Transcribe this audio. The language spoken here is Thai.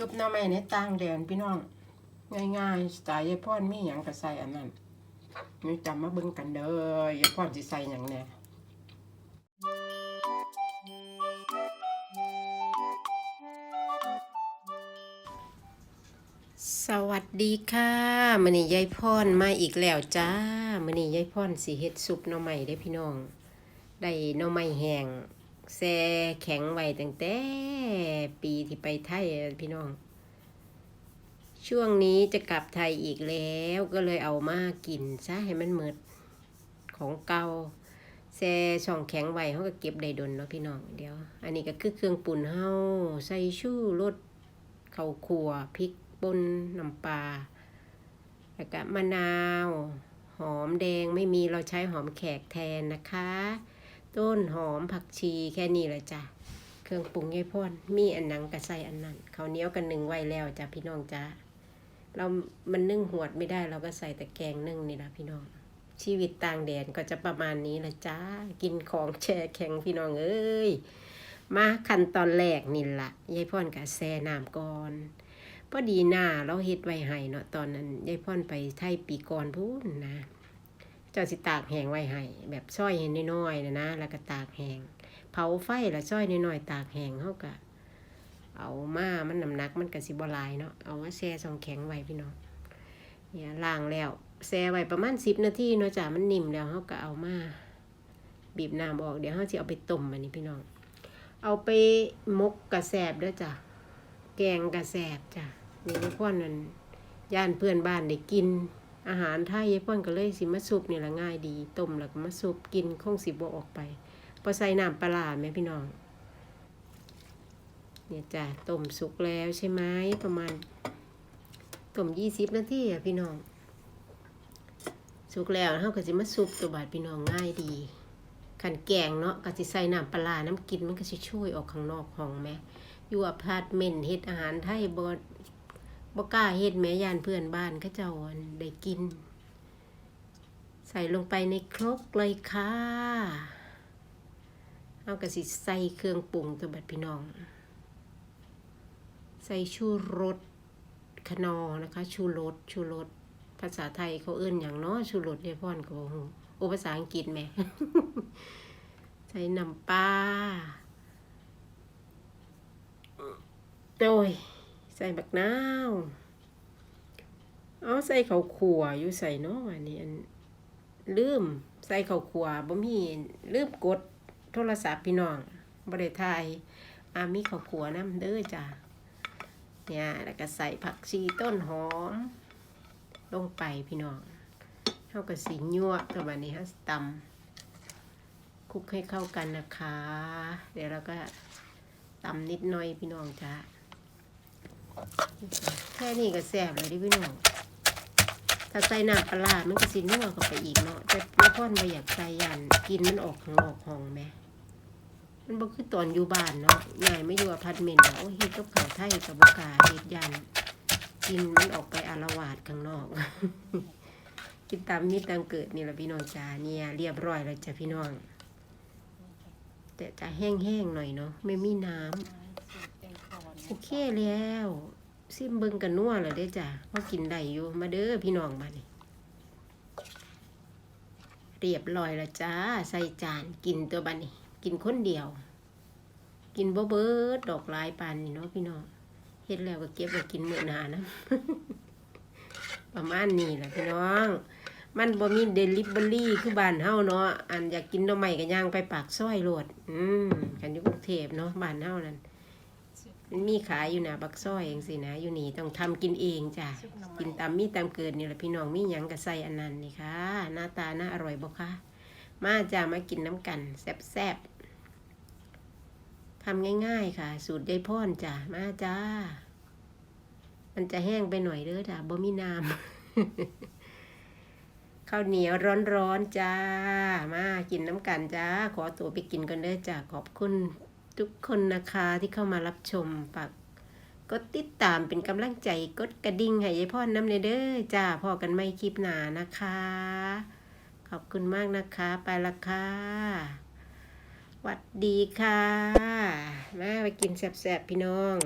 ซุปหน้ำไม้ในต่างแดนพี่น้อง ง่ายๆสไตล์ยายพ่อนมีหยังก็ใส่อันนั้นนี่จำมาเบิ่งกันเด้อยายพ่อนสิใส่หยังแน่สวัสดีค่ะมื้อนี้ยายพ่อนมาอีกแล้วจ้ามื้อนี้ยายพ่อนสิเฮ็ดซุปหน่อไม้เด้พี่น้อง ได้หน่อไม้แห้ง แช่แข็งไว้ตั้งแต่ปีที่ไปไทยพี่น้อง ช่วงนี้จะกลับไทยอีกแล้วก็เลยเอามากินซะให้มันหมดของเก่าแช่ช่องแข็งไว้เขาก็เก็บได้ดนเนาะพี่น้องเดี๋ยว อันนี้ก็คือเครื่องปุ่นเฮาใส่ชูรสข้าวคั่วพริกป่นน้ำปลาแล้วก็มะนาว หอมแดงไม่มีเราใช้หอมแขกแทนนะคะ ต้นหอมผักชีแค่นี้แหละจ้ะเครื่องปรุงยายพ่อนมีอันนังกระใส่อันนั้นเขาเนี้ยวกันหนึ่งไว้แล้วจ้ะพี่น้องจ้าเรามันนึ่งหวดไม่ได้เราก็ใส่แต่แกงนึ่งนี่ละพี่น้อง ชีวิตต่างแดนก็จะประมาณนี้ละจ้ากินของแช่แข็งพี่น้องเอ้ยมาขั้นตอนแรกนี่ละยายพ่อนกับแซ่น้ำก่อนพอดีหน้าเราเฮ็ดไว้ให้เนาะตอนนั้นยายพ่อนไปไทยปีก่อนพูนนะ เจ้าสิตากแหงไว้ให้แบบซ้อยเห็นน้อยๆนะนะแล้วก็ตากแหงเผาไฟแล้วซ้อยน้อยๆตากแหงเฮาก็เอามามันน้ำหนักมันก็สิบลายเนาะเอามาแช่ซองแข็งไว้พี่น้องเนี่ยล้างแล้วแช่ไว้ประมาณ10นาทีเนาะจ้ะมันนิ่มแล้วเฮาก็เอามาบีบน้ำออกเดี๋ยวเฮาสิเอาไปต้มอันนี้พี่น้อง เอาไปมกกระแสบเด้อจ้ะแกงกระแสบจ้ะนี่ทุกคนนั่นย่านเพื่อนบ้านได้กิน อาหารไทยยายพ่นก็เลยสิมาซุปนี่ละง่ายดีต้มแล้วก็มาซุปกินคงสิบออกไปพอใส่น้ำปลาร้าแม่พี่น้อง เนี่ยจ้ะต้มสุกแล้วใช่ไหมประมาณต้มยี่สิบนาทีอะพี่น้อง สุกแล้วเขาก็สิมาซุปตัวบาดพี่น้องง่ายดีขันแกงเนาะก็สิใส่น้ำปลาร้าน้ำกินมันก็สิช่วยออกข้างนอกห้องแม่อยู่อพาร์ตเมนต์เฮ็ดอาหารไทยบ่ บ่กล้าเฮ็ดแม่ยานเพื่อนบ้านเขาเจ้าได้กิน ใส่ลงไปในครกเลยค่ะเอากระสิใส่เครื่องปรุงตัวบัดพี่น้อง ใส่ชูรสขนอนะคะชูรสชูรสภาษาไทยเขาเอื้นอย่างเนาะชูรสเรียพ่อนก็บ่ฮู้โอภาษาอังกฤษแหม่ใส่น้ำปลาโดย ใส่บักนาวเอาใส่ข้าวขัวอยู่ใส่เนาะอันนี้อันลืมใส่ข้าวขัวบ่มีลืมกดโทรศัพท์พี่น้องบ่ได้ถ่ายอามีข้าวขัวนํเด้อจ้ะเนี่ยแล้วก็ใส่ผักชีต้นหอม ลงไปพี่น้องเฮาก็สิยั่วกับอันนี้ฮะตำคลุกให้เข้ากันนะคะ เดี๋ยวเราก็ตำนิดหน่อยพี่น้องจ้ะ แค่นี้ก็แซ่บเลยดิพี่น้อง ถ้าใส่น้ำปลาร้ามันก็สินัวเข้าไปอีกเนาะ แต่ละพ่อนบ่อยากใส่ยันกินมันออกข้างนอกห้องแม่มันบ่คือตอนอยู่บ้านเนาะยายไม่อยู่อพาร์ตเมนต์เนาะโอ้ยเฮ็ดกับข้าวไทยกับบ่กาเฮ็ดยัน กินมันออกไปอารวาสข้างนอก กินตามมีตามเกิดนี่แหละพี่น้องจ้าเนี่ยเรียบร้อยแล้วจ้ะพี่น้อง แต่จะแห้งๆหน่อยเนาะไม่มีน้ำ โอเคแล้วซิมเบิงกันนัวเลยได้จ้ะพอกินได้อยู่มาเด้อพี่น้องมานี่เรียบร้อยแล้วจ้าใส่จานกินตัวบันนี่กินคนเดียว กินบ่เบิดดอกลายปานนี่เนาะพี่น้องเฮ็ดแล้วก็เก็บไว้กินมื้อหน้านะประมาณนี้แหละพี่น้อง มันบ่มีเดลิเวอรี่คือบ้านเฮาเนาะอันอยากกินหน่อไม้ก็ย่างไปปากซอยโลดอืมกันอยู่กรุงเทพเนาะบ้านเฮานั่น มันมีขายอยู่นะบักซ้อยเองสินะอยู่นี่ต้องทำกินเองจ้ะกินตามมีตามเกิดนี่แหละพี่น้องมีหยังกระใส่อันนั้นนี่ค่ะ หน้าตาน่าอร่อยบ่คะมาจ้ามากินน้ำกันแซ่บๆทำง่าย ๆ ค่ะ สูตรยายพ่อนจ้ะมาจ้า มันจะแห้งไปหน่อยเด้อจ้ะบ่มีน้ำข้าวเหนียวร้อนๆจ้า มากินน้ำกันจ้า ขอตัวไปกินกันเด้อจ้าขอบคุณ ทุกคนนะคะที่เข้ามารับชมฝากกดติดตามเป็นกำลังใจกดกระดิ่งให้ยายพ่อน้ำเนเด้อจ้าพอกันไม่คลิปหนานะคะ ขอบคุณมากนะคะ ไปละค่ะหวัดดีค่ะ มาไปกินแซ่บๆพี่น้อง